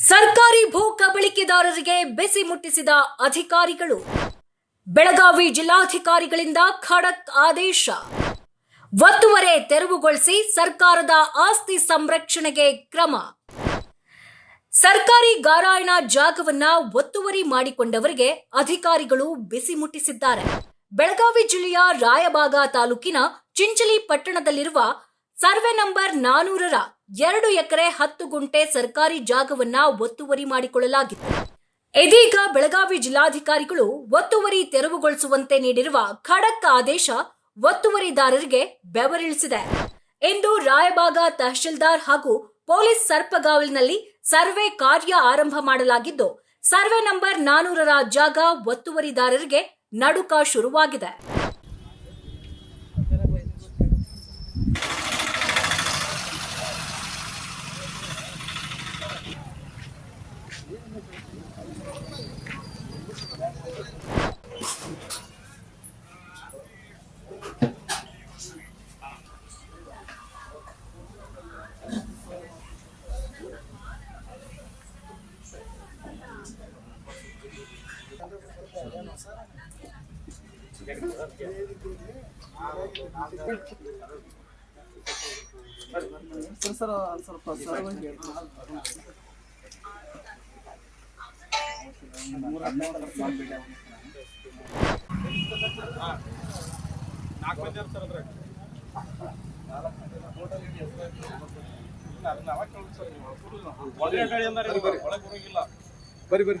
ಸರ್ಕಾರಿ ಭೂ ಕಬಳಿಕೆದಾರರಿಗೆ ಬೆಸಿ ಮುಟ್ಟಿಸಿದ ಅಧಿಕಾರಿಗಳು. ಬೆಳಗಾವಿ ಜಿಲ್ಲಾಧಿಕಾರಿಗಳಿಂದ ಖಡಕ್ ಆದೇಶ. ಒತ್ತುವರೆ ತೆರವುಗೊಳಿಸಿ ಸರ್ಕಾರದ ಆಸ್ತಿ ಸಂರಕ್ಷಣೆಗೆ ಕ್ರಮ. ಸರ್ಕಾರಿ ಗಾರಾಯಣ ಜಾಗವನ್ನ ಒತ್ತುವರಿ ಮಾಡಿಕೊಂಡವರಿಗೆ ಅಧಿಕಾರಿಗಳು ಬಿಸಿ ಮುಟ್ಟಿಸಿದ್ದಾರೆ. ಬೆಳಗಾವಿ ಜಿಲ್ಲೆಯ ರಾಯಬಾಗ ತಾಲೂಕಿನ ಚಿಂಚಲಿ ಪಟ್ಟಣದಲ್ಲಿರುವ ಸರ್ವೆ ನಂಬರ್ ನಾನೂರರ ಎರಡು ಎಕರೆ ಹತ್ತು ಗುಂಟೆ ಸರ್ಕಾರಿ ಜಾಗವನ್ನ ಒತ್ತುವರಿ ಮಾಡಿಕೊಳ್ಳಲಾಗಿತ್ತು ಇದೀಗ ಬೆಳಗಾವಿ ಜಿಲ್ಲಾಧಿಕಾರಿಗಳು ಒತ್ತುವರಿ ತೆರವುಗೊಳಿಸುವಂತೆ ನೀಡಿರುವ ಖಡಕ್ ಆದೇಶ ಒತ್ತುವರಿದಾರರಿಗೆ ಬೆವರಿಳಿಸಿದೆ. ಇಂದು ರಾಯಬಾಗ ತಹಶೀಲ್ದಾರ್ ಹಾಗೂ ಪೊಲೀಸ್ ಸರ್ಪಗಾವಲಿನಲ್ಲಿ ಸರ್ವೆ ಕಾರ್ಯ ಆರಂಭ ಮಾಡಲಾಗಿದ್ದು, ಸರ್ವೆ ನಂಬರ್ ನಾನೂರರ ಜಾಗ ಒತ್ತುವರಿದಾರರಿಗೆ ನಡುಕ ಶುರುವಾಗಿದೆ. ಸರ್ ಸ್ವಲ್ಪ ಸರ್ ಒಂದ್ ಸ್ವಲ್ಪ ಸರಳವಾಗಿ ಹೇಳ್ರಿ. ಬರಿ ಬರ್ರಿ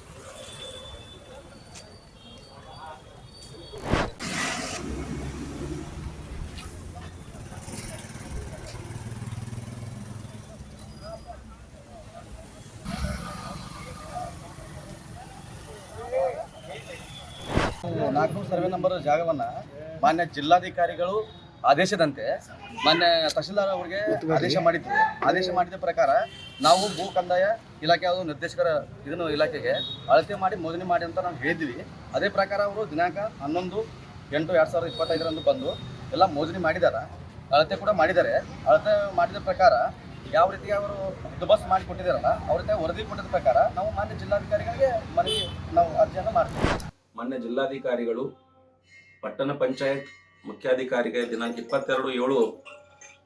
ನಾಲ್ಕುನೂರು ಸರ್ವೆ ನಂಬರ್ ಜಾಗವನ್ನ ಮಾನ್ಯ ಜಿಲ್ಲಾಧಿಕಾರಿಗಳು ಆದೇಶದಂತೆ ಮಾನ್ಯ ತಹಶೀಲ್ದಾರ್ ಅವರಿಗೆ ಆದೇಶ ಮಾಡಿದ್ರು. ಆದೇಶ ಮಾಡಿದ ಪ್ರಕಾರ ನಾವು ಭೂ ಕಂದಾಯ ಇಲಾಖೆ ಅವರು ನಿರ್ದೇಶಕರ ಇದನ್ನು ಇಲಾಖೆಗೆ ಅಳತೆ ಮಾಡಿ ಮೋದನೆ ಮಾಡಿ ಅಂತ ನಾವು ಹೇಳಿದ್ವಿ. ಅದೇ ಪ್ರಕಾರ ಅವರು ದಿನಾಂಕ ಹನ್ನೊಂದು, ಎಂಟು ಎರಡು ಸಾವಿರದ ಇಪ್ಪತ್ತೈದರಂದು ಬಂದು ಎಲ್ಲ ಮೋಜಣಿ ಮಾಡಿದ್ದಾರೆ ಅಳತೆ ಕೂಡ ಮಾಡಿದ್ದಾರೆ. ಅಳತೆ ಮಾಡಿದ ಪ್ರಕಾರ ಯಾವ ರೀತಿ ಅವರು ದುಬಸ್ ಮಾಡಿ ಕೊಟ್ಟಿದ್ದಾರಲ್ಲ ಅವ್ರ ವರದಿ ಕೊಟ್ಟಿದ ಪ್ರಕಾರ ನಾವು ಮಾನ್ಯ ಜಿಲ್ಲಾಧಿಕಾರಿಗಳಿಗೆ ಮನವಿ, ನಾವು ಅರ್ಜಿಯನ್ನು ಮಾಡ್ತೀವಿ. ಮಾನ್ಯ ಜಿಲ್ಲಾಧಿಕಾರಿಗಳು, ಪಟ್ಟಣ ಪಂಚಾಯತ್ ಮುಖ್ಯಾಧಿಕಾರಿಗೆ ದಿನಾಂಕ ಇಪ್ಪತ್ತೆರಡು ಏಳು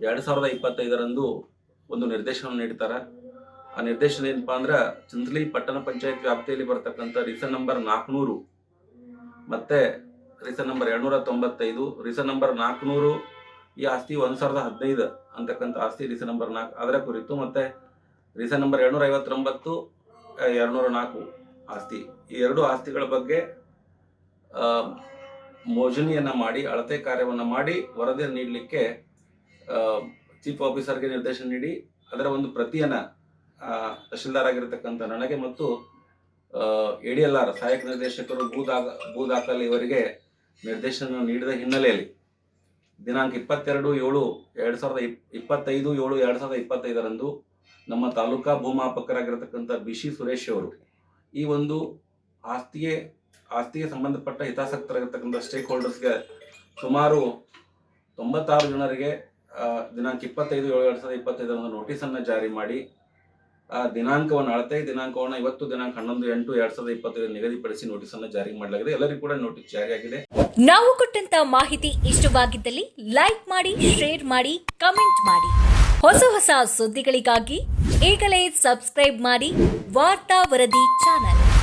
ಎರಡು ಸಾವಿರದ ಇಪ್ಪತ್ತೈದರಂದು ಒಂದು ನಿರ್ದೇಶನ ನೀಡ್ತಾರೆ ಆ ನಿರ್ದೇಶನ ಏನಪ್ಪ ಅಂದ್ರೆ ಚಂದ್ಲಿ ಪಟ್ಟಣ ಪಂಚಾಯತ್ ವ್ಯಾಪ್ತಿಯಲ್ಲಿ ಬರ್ತಕ್ಕಂಥ ರೀಸನ್ ನಂಬರ್ ನಾಲ್ಕುನೂರು ಮತ್ತೆ ರೀಸನ್ ನಂಬರ್ ಎರಡ್ನೂರ ತೊಂಬತ್ತೈದು, ರೀಸನ್ ನಂಬರ್ ನಾಲ್ಕುನೂರು ಈ ಆಸ್ತಿ ಒಂದು ಸಾವಿರದ ಹದಿನೈದು ಅಂತಕ್ಕಂಥ ಆಸ್ತಿ ರೀಸನ್ ನಂಬರ್ ನಾಲ್ಕು. ಅದರ ಕುರಿತು ಮತ್ತೆ ರೀಸನ್ ನಂಬರ್ ಎರಡ್ನೂರ ಐವತ್ತೊಂಬತ್ತು, ಎರಡ್ನೂರ ನಾಲ್ಕು ಆಸ್ತಿ. ಈ ಎರಡು ಆಸ್ತಿಗಳ ಬಗ್ಗೆ ಮೋಜಣಿಯನ್ನ ಮಾಡಿ, ಅಳತೆ ಕಾರ್ಯವನ್ನ ಮಾಡಿ ವರದಿ ನೀಡಲಿಕ್ಕೆ ಚೀಫ್ ಆಫೀಸರ್ಗೆ ನಿರ್ದೇಶನ ನೀಡಿ, ಅದರ ಒಂದು ಪ್ರತಿಯನ್ನು ತಹಶೀಲ್ದಾರ್ ಆಗಿರತಕ್ಕಂಥ ನನಗೆ ಮತ್ತು ಎ ಡಿ ಎಲ್ ಆರ್ ಸಹಾಯಕ ನಿರ್ದೇಶಕರು ಭೂ ದಾಖ ಇವರಿಗೆ ನಿರ್ದೇಶನ ನೀಡಿದ ಹಿನ್ನೆಲೆಯಲ್ಲಿ ದಿನಾಂಕ ಇಪ್ಪತ್ತೆರಡು ಏಳು ಎರಡು ಸಾವಿರದ ಇಪ್, ಇಪ್ಪತ್ತೈದು ಏಳು ಎರಡು ಸಾವಿರದ ಇಪ್ಪತ್ತೈದರಂದು ನಮ್ಮ ತಾಲೂಕಾ ಭೂಮಾಪಕರಾಗಿರತಕ್ಕಂಥ ಬಿ ಸಿ ಸುರೇಶ್ ಅವರು ಈ ಒಂದು ಆಸ್ತಿಗೆ ಆಸ್ತಿಗೆ ಸಂಬಂಧಪಟ್ಟ ಹಿತಾಸಕ್ತರಾಗಿರ್ತಕ್ಕಂಥ ಸ್ಟೇಕ್ ಹೋಲ್ಡರ್ಸ್ಗೆ ಸುಮಾರು ತೊಂಬತ್ತಾರು ಜನರಿಗೆ ದಿನಾಂಕ ಇಪ್ಪತ್ತೈದು, ಏಳು ಎರಡು ಸಾವಿರದ ಇಪ್ಪತ್ತೈದರಂದು ನೋಟಿಸನ್ನು ಜಾರಿ ಮಾಡಿ, ಆ ದಿನಾಂಕವನ್ನು ಅಳತೆ ದಿನಾಂಕವನ್ನು ಇವತ್ತು ದಿನಾಂಕ ಹನ್ನೊಂದು, ಎಂಟು, ಎರಡ್ ಸಾವಿರದ ಇಪ್ಪತ್ತೈದು ನಿಗದಿಪಡಿಸಿ ನೋಟಿಸನ್ನು ಜಾರಿ ಮಾಡಲಾಗಿದೆ. ಎಲ್ಲರಿಗೂ ಕೂಡ ನೋಟಿಸ್ ಜಾರಿ ಆಗಿದೆ. ನಾವು ಕೊಟ್ಟಂತ ಮಾಹಿತಿ ಇಷ್ಟವಾಗಿದ್ದಲ್ಲಿ ಲೈಕ್ ಮಾಡಿ ಶೇರ್ ಮಾಡಿ ಕಮೆಂಟ್ ಮಾಡಿ. ಹೊಸ ಹೊಸ ಸುದ್ದಿಗಳಿಗಾಗಿ ಈಗಲೇ ಸಬ್ಸ್ಕ್ರೈಬ್ ಮಾಡಿ ವಾರ್ತಾ ವರದಿ ಚಾನಲ್